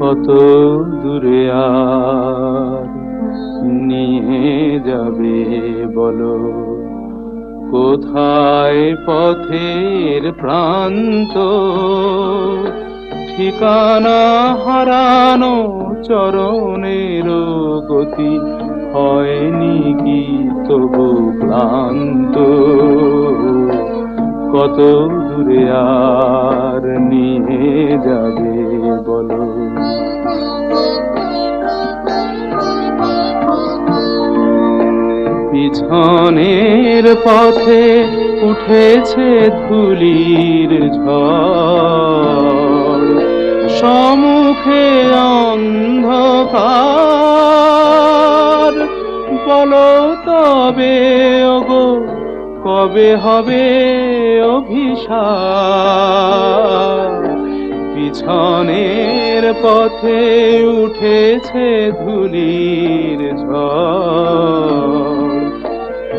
কত দূরে আর নিয়ে যাবে বলো? কোথায় পথের প্রান্ত? ঠিকানা হারানো চরণের গতি হয়নি কি তবু ক্লান্ত? কত দূরে আর নিয়ে যাবে বলো। পিছনের পথে উঠেছে ধুলির ঝড়। সম্মুখে অন্ধকার। বলো তবে কবে হবে অভিশাপ? পিছনের পথে উঠেছে ধুলির ঝড়।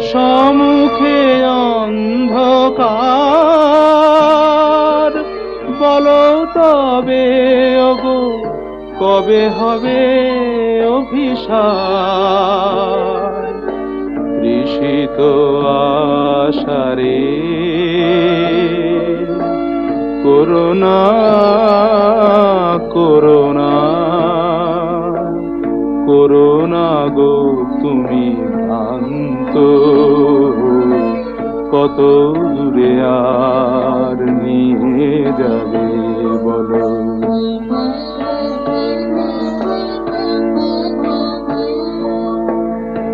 সম্মুখে অন্ধকার। বলো তবে, ওগো, কবে হবে অভিশাপ? তৃষিত আশারে করোনা করোনা করোনা গো তুমি ভ্রান্ত। কত দূরে আর নিয়ে যাবে বলো।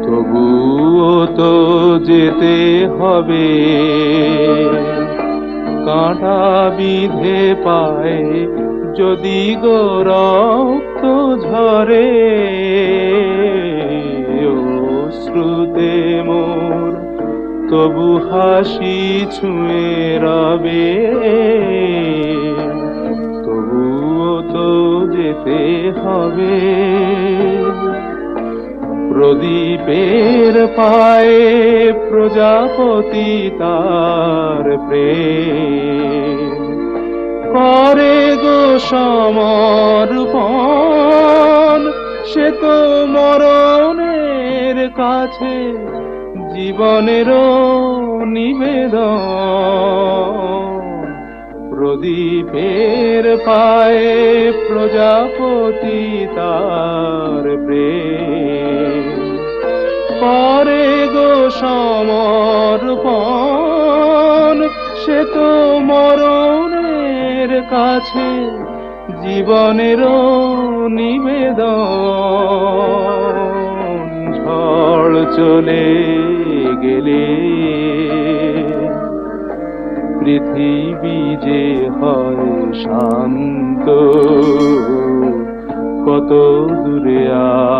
তবুও তো যেতে হবে। কাঁটা বিধে পায় যদি গো রক্ত ঝরে শ্রুতে মোর তবু হাসি ছুঁয়ে রবে। প্রদীপের পায়ে প্রজাপতি তার প্রেম। করে গো সমর্পণ, সে তো মরণের কাছে জীবনেরও নিবেদন। প্রদীপের পায়ে প্রজাপতি তার প্রেম। করে গো সমর্পণ। সে তো মরণের কাছে জীবনেরও নিবেদন। ঝড় চলে গেলে পৃথিবী যে হয় শান্ত, কত দূরে আর